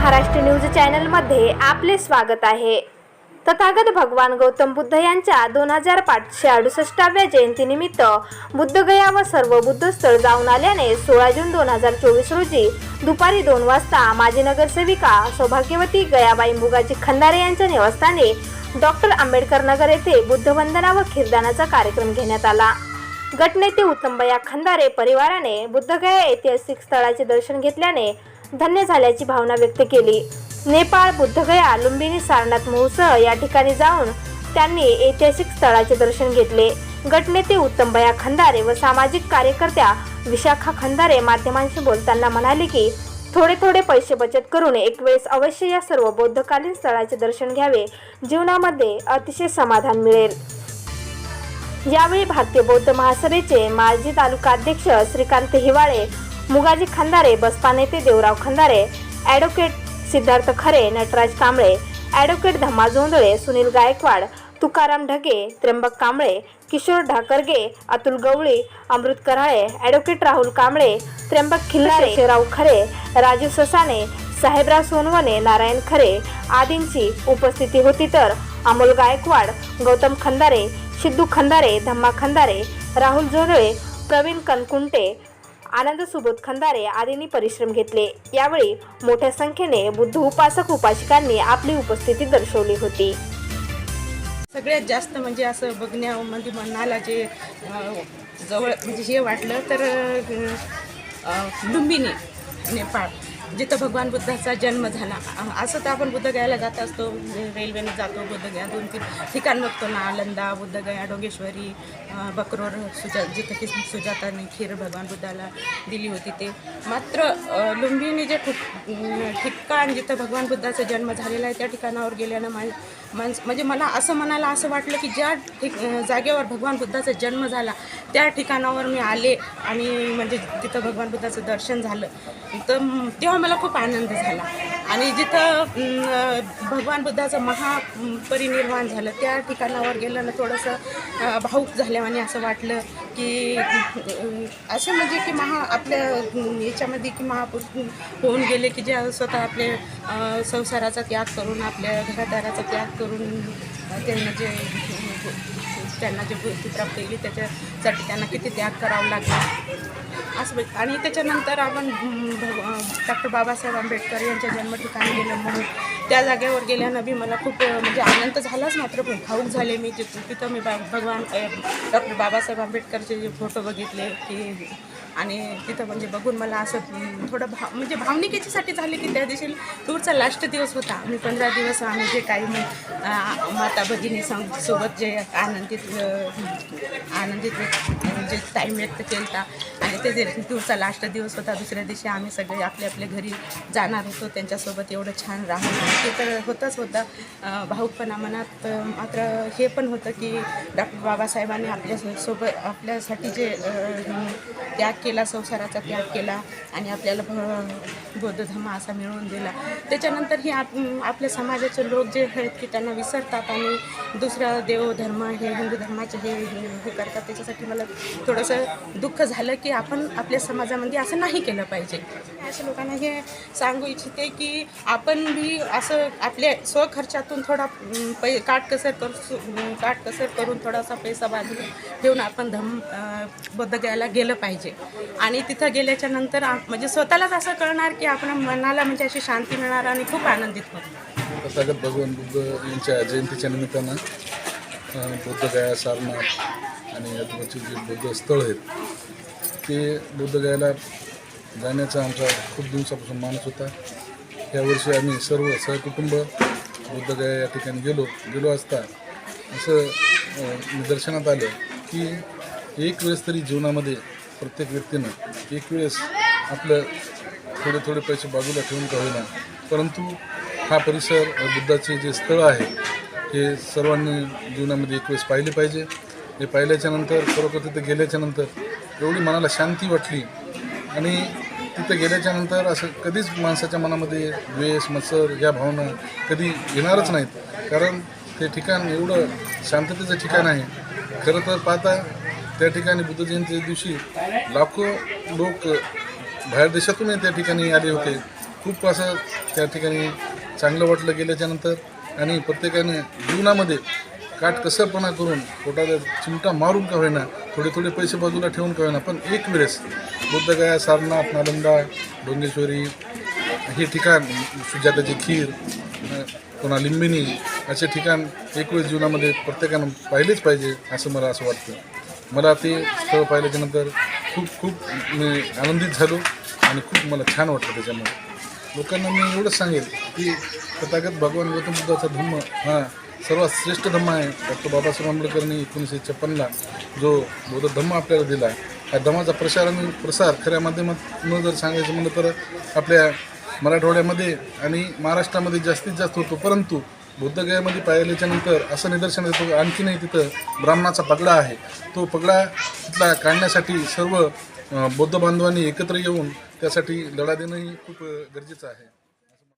Maharashtra news चॅनलमध्ये आपले स्वागत आहे. तथागत भगवान गौतम बुद्ध यांच्या दोन हजार पाचशे अडुसष्टाव्या जयंतीनिमित्त बुद्धगया व सर्व बुद्धस्थळ जाऊन आल्याने सोळा जून दोन हजार चोवीस रोजी दुपारी दोन वाजता माजी नगरसेविका सौभाग्यवती गयाबाई मुगाजी खंदारे यांच्या निवासस्थानी डॉक्टर आंबेडकर नगर येथे बुद्धवंदना व खीरदानाचा कार्यक्रम घेण्यात आला. गटनेते उत्तमबया खंदारे परिवाराने बुद्धगया ऐतिहासिक स्थळाचे दर्शन घेतल्याने धन्य झाल्याची भावना व्यक्त केली. नेपाळ बुद्धगया लुंबिनी सारनाथ महोत्सव या ठिकाणी जाऊन त्यांनी ऐतिहासिक स्थळाचे दर्शन घेतले. गटनेते उत्तमबया खंदारे व सामाजिक कार्यकर्त्या विशाखा खंदारे माध्यमांशी बोलताना म्हणाले की थोडे थोडे पैसे बचत करून एक वेळेस अवश्य या सर्व बौद्धकालीन स्थळाचे दर्शन घ्यावे. जीवनामध्ये अतिशय समाधान मिळेल. यावेळी भारतीय बौद्ध महासभेचे माजी तालुका अध्यक्ष श्रीकांत हिवाळे मुगाजी खंदारे बसपा नेते Devrao Khandare advocate Siddharth Khare Nataraj Kamble advocate Dhamma Jondhale Sunil Gaikwad Tukaram Dhage Trimbak Kamble Kishor Dhakarge Atul Gawali Amrut Karale advocate Rahul Kamble Trimbak Khillare Sherao Khare Raju Sasane Sahebrao Sonawane Narayan खरे आदींची उपस्थिती होती तर अमोल गायकवाड गौतम खंदारे सिद्धू खंदारे धम्मा खंदारे राहुल जोंधळे प्रवीण कनकुंटे आनंद सुबोध खंदारे आदींनी परिश्रम घेतले. यावेळी मोठ्या संख्येने बुद्ध उपासक उपासिकांनी आपली उपस्थिती दर्शवली होती. सगळ्यात जास्त म्हणजे असं बघण्यामध्ये मनाला जे जवळ म्हणजे हे वाटलं तर लुंबिनी नेपाळ. जिथं भगवान बुद्धाचा जन्म झाला. असं तर आपण बुद्धगयाला जात असतो. म्हणजे रेल्वेने जातो बुद्धगया दोन तीन ठिकाण बघतो नालंदा बुद्धगया डोंगेश्वरी बकरोर सुजा जिथं की सुजाताने खीर भगवान बुद्धाला दिली होती ते. मात्र लुंबिनी जे ठिक ठिकाण जिथं भगवान बुद्धाचा जन्म झालेला आहे त्या ठिकाणावर गेल्यानं मा माणस म्हणजे मला असं मनाला असं वाटलं की ज्या ठिक जागेवर भगवान बुद्धाचा जन्म झाला त्या ठिकाणावर मी आले आणि म्हणजे तिथं भगवान बुद्धाचं दर्शन झालं. तर तेव्हा मला खूप आनंद झाला. आणि जिथं भगवान बुद्धाचं महापरिनिर्वाण झालं त्या ठिकाणावर गेलं ना थोडंसं भाऊक झाल्यावानी असं वाटलं की असं म्हणजे की महा आपल्या याच्यामध्ये की महापुरुष होऊन गेले की जे स्वतः आपले संसाराचा त्याग करून आपल्या घरादाराचा त्याग करून अं, त्यांना जे म्हणजे, त्यांना जे बुद्धी प्राप्त केली त्याच्यासाठी त्यांना किती त्याग करावा लागला. असं बघ- आणि त्याच्यानंतर आपण डॉक्टर बाबासाहेब आंबेडकर यांच्या जन्मठिकाणी गेलो म्हणून. त्या जागेवर गेल्यानं बी मला खूप म्हणजे आनंद झालाच मात्र पण भाऊक झाले मी तिथं. तिथं मी बा भगवान डॉक्टर बाबासाहेब आंबेडकरचे जे फोटो बघितले की आणि तिथं म्हणजे बघून मला असं थोडं भाव म्हणजे भावनिक याच्यासाठी झाले की त्या दिवशी टूरचा लास्ट दिवस होता. आम्ही पंधरा दिवस आम्ही जे काही माता भगिनी सोबत जे आनंदित आनंदित जे टाईम व्यक्त केला आणि ते जे लास्ट दिवस होता दुसऱ्या दिवशी आम्ही सगळे आपल्या आपल्या घरी जाणार होतो. त्यांच्यासोबत एवढं छान राहून. ते तर होतंच होतं. भाऊकपणा मनात मात्र हे पण होतं की डॉक्टर बाबासाहेबांनी आपल्यासोबत आपल्यासाठी जे त्याग केला संसाराचा त्याग केला आणि आपल्याला भ- बौद्ध धर्म असा मिळवून दिला. त्याच्यानंतर हे आप आपल्या समाजाचे लोक जे आहेत की त्यांना विसरतात आणि दुसरा देव धर्म हे हिंदू धर्माचे हे हे करतात. त्याच्यासाठी मला थोडंसं दुःख झालं की आपण आपल्या समाजामध्ये असं नाही केलं पाहिजे. अशा लोकांना हे सांगू इच्छिते की आपण बी असं आपल्या स्वखर्चातून थोडा पै काटकसर करू काटकसर करून थोडासा पैसा बाजूला ठेवून आपण धम बद्ध बोधगयाला गेलं पाहिजे. आणि तिथं गेल्याच्यानंतर म्हणजे स्वतःलाच असं कळणार की आपण मनाला म्हणजे अशी शांती मिळणार आणि खूप आनंदित होतो तथागत भगवान बुद्ध यांच्या जयंतीच्या निमित्तानं बुद्ध बुद्धगया सारनाथ आणि आजूबाजूचे जे बौद्ध स्थळ आहेत ते बुद्धगयाला जाण्याचा आमचा खूप दिवसापासून मानस होता. यावर्षी आम्ही सर्व सहकुटुंब बुद्धगया या ठिकाणी गेलो गेलो असता असं निदर्शनात आलं की एक वेळेस तरी जीवनामध्ये प्रत्येक व्यक्तीनं एक वेळेस आपलं थोडे थोडे पैसे बाजूला ठेवून का होईना परंतु हा परिसर बुद्धाचे जे स्थळ आहे हे सर्वांनी जीवनामध्ये एक वेळेस पाहिले पाहिजे. हे पाहिल्याच्या नंतर खरोखर तिथे गेल्याच्यानंतर एवढी मनाला शांती वाटली. आणि तिथे गेल्याच्यानंतर असं कधीच माणसाच्या मनामध्ये द्वेष मत्सर या भावना कधी येणारच नाहीत. कारण ते ठिकाण एवढं शांततेचं ठिकाण आहे. खरं तर पाहता त्या ठिकाणी बुद्ध जयंतीच्या दिवशी लाखो लोक बाहेर देशातूनही त्या ठिकाणी आले होते. खूप असं त्या ठिकाणी चांगलं वाटलं गेल्याच्यानंतर आणि प्रत्येकाने जीवनामध्ये काटकसरपणा करून पोटाला चिमटा मारून का होईना थोडे थोडे पैसे बाजूला ठेवून का होईना पण एक वेळेस बुद्धगया सारनाथ नालंदा डोंगेश्वरी हे ठिकाण सुजाताची खीर पुन्हा लिंबिनी असे ठिकाण एक वेळेस जीवनामध्ये प्रत्येकानं पाहिलेच पाहिजे असं मला असं वाटतं. मला ते स्थळ पाहिल्याच्यानंतर खूप खूप मी आनंदित झालो आणि खूप मला छान वाटलं त्याच्यामुळे लोकांना मी एवढंच सांगेल की तथागत भगवान गौतम बुद्धाचा धम्म हा सर्वात श्रेष्ठ धम्म आहे डॉक्टर बाबासाहेब आंबेडकरांनी एकोणीसशे छप्पनला जो बौद्ध धम्म आपल्याला दिला या धम्माचा प्रसार आणि प्रसार खऱ्या माध्यमातून जर सांगायचं म्हणलं तर आपल्या मराठवाड्यामध्ये आणि महाराष्ट्रामध्ये जास्तीत जास्त होतो. परंतु बुद्धगयामध्ये पाहिल्याच्या नंतर असं निदर्शन येतं आणखीनही तिथं ब्राह्मणाचा पगडा आहे. तो पगडा तिथला काढण्यासाठी सर्व बौद्ध बांधवांनी एकत्र येऊन त्यासाठी लढा देणंही खूप गरजेचं आहे.